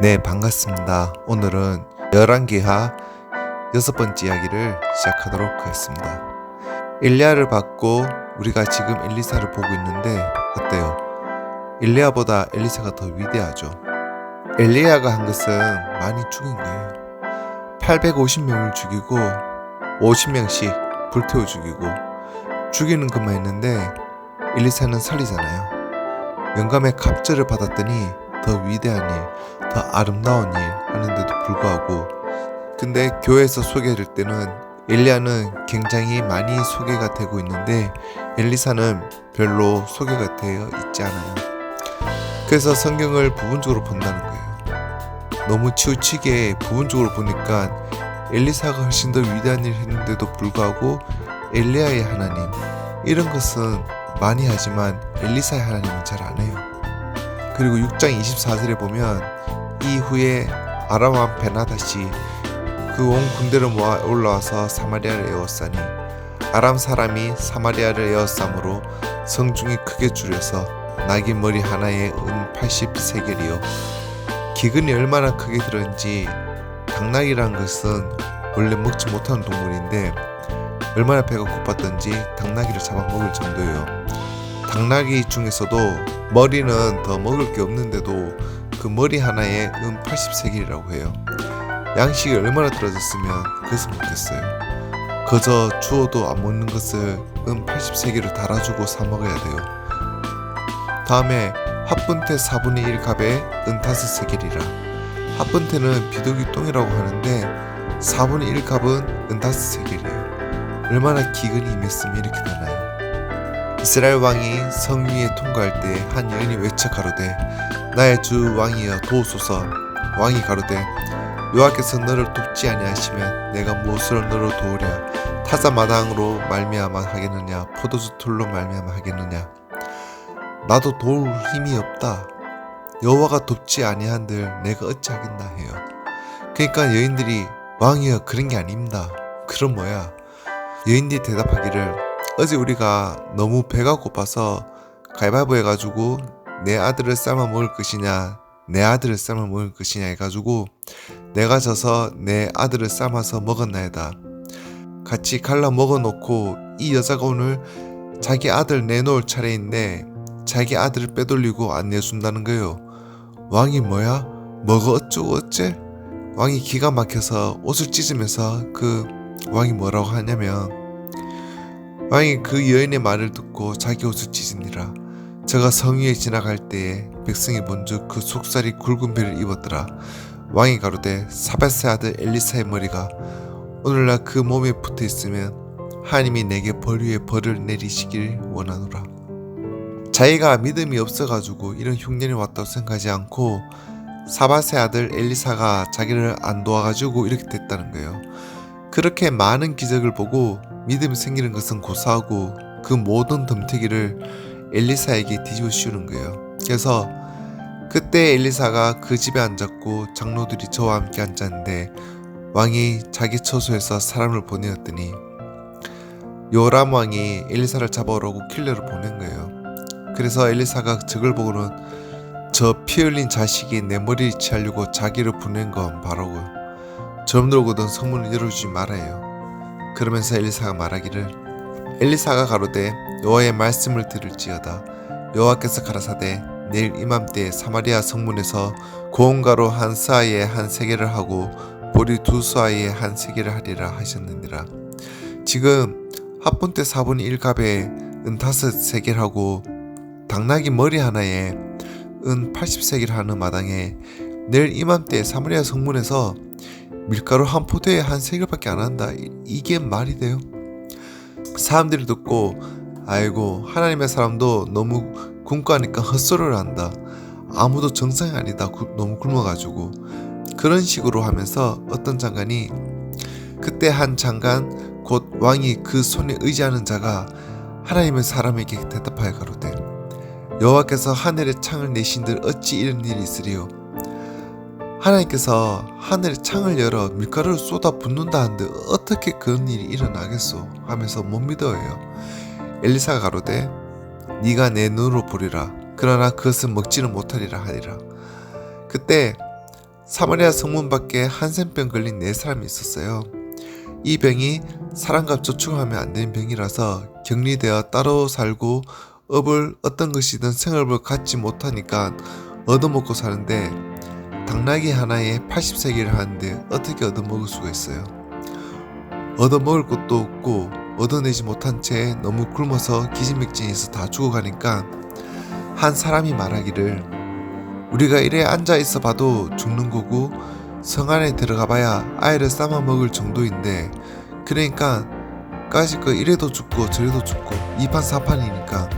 네, 반갑습니다. 오늘은 열왕기하 여섯 번째 이야기를 시작하도록 하겠습니다. 일리아를 받고 우리가 지금 엘리사를 보고 있는데 어때요? 일리아보다 엘리사가 더 위대하죠. 엘리야가 한 것은 많이 죽인 거예요. 850명을 죽이고 50명씩 불태워 죽이고 죽이는 것만 했는데 엘리사는 살리잖아요. 영감의 갑절을 받았더니 더 위대한 일, 더 아름다운 일 하는데도 불구하고 근데 교회에서 소개될 때는 엘리야는 굉장히 많이 소개가 되고 있는데 엘리사는 별로 소개가 되어 있지 않아요. 그래서 성경을 부분적으로 본다는 거예요. 너무 치우치게 부분적으로 보니까 엘리사가 훨씬 더 위대한 일을 했는데도 불구하고 엘리야의 하나님 이런 것은 많이 하지만 엘리사의 하나님은 잘 안 해요. 그리고 6장 24절에 보면 이후에 아람 왕 베나다시 그 온 군대를 모아 올라와서 사마리아를 에워싸니 아람 사람이 사마리아를 에워싸므로 성중이 크게 줄여서 낙인 머리 하나에 은 80세겔이요. 기근이 얼마나 크게 들었는지 당나귀란 것은 원래 먹지 못하는 동물인데 얼마나 배가 고팠던지 당나귀를 잡아먹을 정도예요. 당나귀 중에서도 머리는 더 먹을 게 없는데도 그 머리 하나에 은 80세겔이라고 해요. 양식이 얼마나 떨어졌으면 그것을 먹겠어요. 그저 주어도 안 먹는 것을 은 80세겔을 달아주고 사 먹어야 돼요. 다음에 합분태 4분의 1 값에 은 5세겔이라. 합분태는 비둘기 똥이라고 하는데 4분의 1 값은 은 5세겔이에요. 얼마나 기근이 임했으면 이렇게 되나요? 이스라엘 왕이 성 위에 통과할 때 한 여인이 외쳐 가로되 나의 주 왕이여 도우소서. 왕이 가로되 여호와께서 너를 돕지 아니하시면 내가 무엇으로 너를 도우랴? 타자 마당으로 말미암아 하겠느냐? 포도주 툴로 말미암아 하겠느냐? 나도 도울 힘이 없다. 여호와가 돕지 아니한들 내가 어찌 하겠나 해요. 그러니까 여인들이 왕이여 그런 게 아닙니다. 그럼 뭐야? 여인들이 대답하기를 어제 우리가 너무 배가 고파서 가위바위보 해가지고 내 아들을 삶아 먹을 것이냐 내 아들을 삶아 먹을 것이냐 해가지고 내가 져서 내 아들을 삶아서 먹었나이다. 같이 갈라 먹어놓고 이 여자가 오늘 자기 아들 내놓을 차례인데 자기 아들을 빼돌리고 안 내준다는 거요. 왕이 뭐야? 뭐가 어쩌고 어째? 왕이 기가 막혀서 옷을 찢으면서 그 왕이 뭐라고 하냐면 왕이 그 여인의 말을 듣고 자기 옷을 찢으니라. 저가 성 위에 지나갈 때에 백성이 먼저 그 속살이 굵은 배를 입었더라. 왕이 가로되 사밧의 아들 엘리사의 머리가 오늘날 그 몸에 붙어 있으면 하나님이 내게 벌 위에 벌을 내리시길 원하노라. 자기가 믿음이 없어가지고 이런 흉년이 왔다고 생각하지 않고 사밧의 아들 엘리사가 자기를 안 도와가지고 이렇게 됐다는 거예요. 그렇게 많은 기적을 보고 믿음이 생기는 것은 고사하고 그 모든 덤태기를 엘리사에게 뒤집어 씌우는 거예요. 그래서 그때 엘리사가 그 집에 앉았고 장로들이 저와 함께 앉았는데 왕이 자기 처소에서 사람을 보내었더니 요람 왕이 엘리사를 잡아오라고 킬러를 보낸 거예요. 그래서 엘리사가 저걸 보고는 저 피 흘린 자식이 내 머리를 치하려고 자기를 보낸 건 바라고 점들고든 성문을 열어주지 말아요. 그러면서 엘리사가 말하기를 엘리사가 가로되 여호와의 말씀을 들을지어다 여호와께서 가라사대 내일 이맘때 사마리아 성문에서 고온가루 한 스아에 한 세계를 하고 보리 두 스아에 한 세계를 하리라 하셨느니라 지금 합분 때 4분의 1 값에 은 다섯 세계를 하고 당나귀 머리 하나에 은 80세계를 하는 마당에 내일 이맘때 사마리아 성문에서 밀가루 한 포대에 한 세 개밖에 안 한다. 이- 이게 말이 돼요? 사람들이 듣고 아이고 하나님의 사람도 너무 굶고하니까 헛소리를 한다. 아무도 정상이 아니다. 구- 너무 굶어가지고 그런 식으로 하면서 어떤 장관이 그때 한 장관 곧 왕이 그 손에 의지하는 자가 하나님의 사람에게 대답하여 가로되 여호와께서 하늘의 창을 내신들 어찌 이런 일이 있으리요 하나님께서 하늘의 창을 열어 밀가루를 쏟아 붓는다 하는데 어떻게 그런 일이 일어나겠소 하면서 못 믿어요. 엘리사가 가로되 네가 내 눈으로 보리라 그러나 그것은 먹지는 못하리라 하리라. 그때 사마리아 성문 밖에 한센병 걸린 네 사람이 있었어요. 이 병이 사람과 접촉하면 안 되는 병이라서 격리되어 따로 살고 업을 어떤 것이든 생업을 갖지 못하니까 얻어먹고 사는데 당나귀 하나에 80세기를 하는데 어떻게 얻어먹을 수가 있어요? 얻어먹을 것도 없고 얻어내지 못한 채 너무 굶어서 기진맥진해서 다 죽어가니까 한 사람이 말하기를 우리가 이래 앉아 있어 봐도 죽는 거고 성 안에 들어가 봐야 아이를 삶아 먹을 정도인데 그러니까 까짓 거 이래도 죽고 저래도 죽고 이판 사판이니까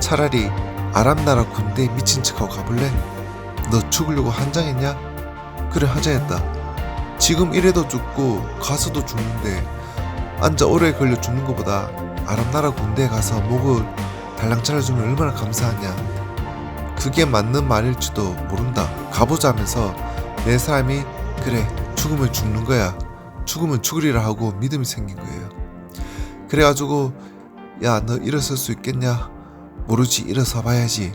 차라리 아람나라 군대 미친 척하고 가볼래? 너 죽으려고 한장했냐? 그래 하자했다 지금 이래도 죽고 가서도 죽는데 앉아 오래 걸려 죽는 것보다 아람나라 군대에 가서 목을 달랑 잘라주면 얼마나 감사하냐. 그게 맞는 말일지도 모른다. 가보자 하면서 내 사람이 그래 죽으면 죽는 거야. 죽으면 죽으리라 하고 믿음이 생긴 거예요. 그래가지고 야 너 일어설 수 있겠냐? 모르지 일어서 봐야지.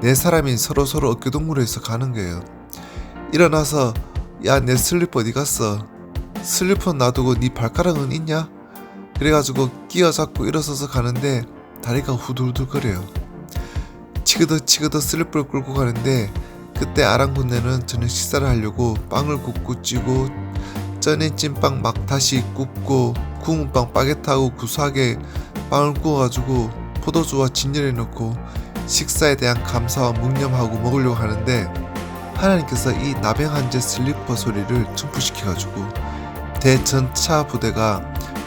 내 사람이 서로 서로 어깨동무해서 가는 거예요. 일어나서 야 내 슬리퍼 어디 갔어? 슬리퍼 놔두고 네 발가락은 있냐 그래가지고 끼어잡고 일어서서 가는데 다리가 후들후들거려요. 치그덕 치그덕 슬리퍼를 끌고 가는데 그때 아랑군네는 저녁 식사를 하려고 빵을 굽고 찌고 쪄낸 찐빵 막 다시 굽고 구운 빵 바게트하고 구수하게 빵을 구워가지고 포도주와 진열해 놓고 식사에 대한 감사와 묵념하고 먹으려고 하는데 하나님께서 이 나병한제 슬리퍼 소리를 증폭시켜가지고 대전차 부대가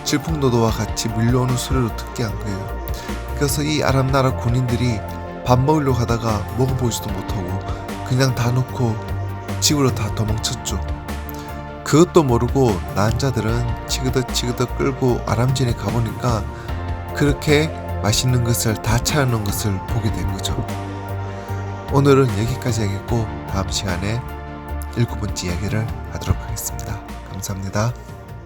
질풍노도와 같이 밀려오는 소리로 듣게 한 거예요. 그래서 이 아랍 나라 군인들이 밥 먹으려고 하다가 먹어보지도 못하고 그냥 다 놓고 집으로 다 도망쳤죠. 그것도 모르고 난자들은 치그덕 치그덕 끌고 아람진에 가보니까 그렇게 맛있는 것을 다 차려놓은 것을 보게 된 거죠. 오늘은 여기까지 하겠고 다음 시간에 일곱 번째 이야기를 하도록 하겠습니다. 감사합니다.